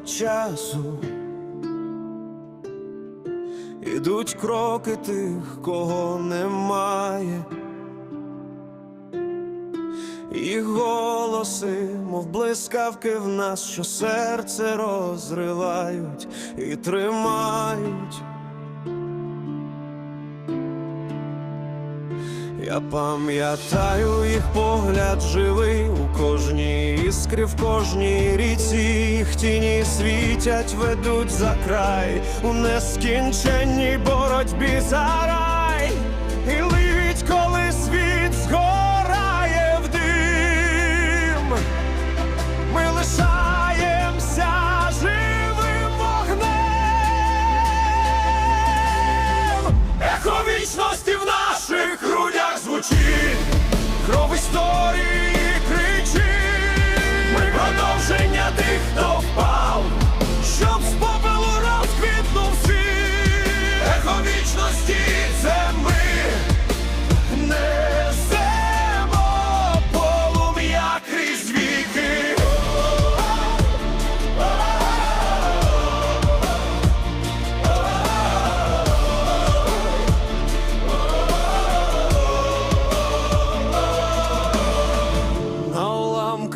часу ідуть кроки тих, кого немає, і голоси, мов блискавки в нас, що серце розривають і тримають. Я пам'ятаю їх погляд живий у кожній іскрі, в кожній ріці їх тіні світять, ведуть за край у нескінченній боротьбі за рай. І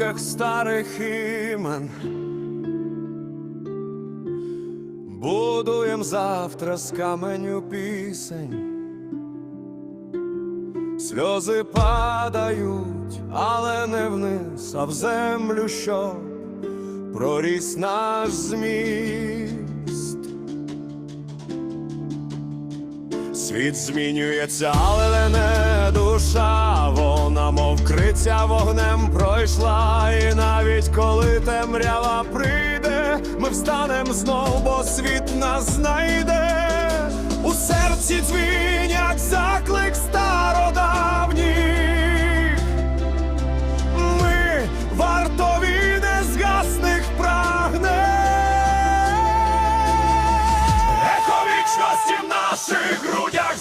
уламках старих імен. Будуєм завтра з каменю пісень. Сльози падають, але не вниз, а в землю, що проріс наш зміст. Світ змінюється, але не вогнем пройшла, і навіть коли темрява прийде, ми встанем знов, бо світ нас знайде. У серці дзвінять заклик стародавніх. Ми вартові незгасних прагнень. Ехо вічності в наших грудях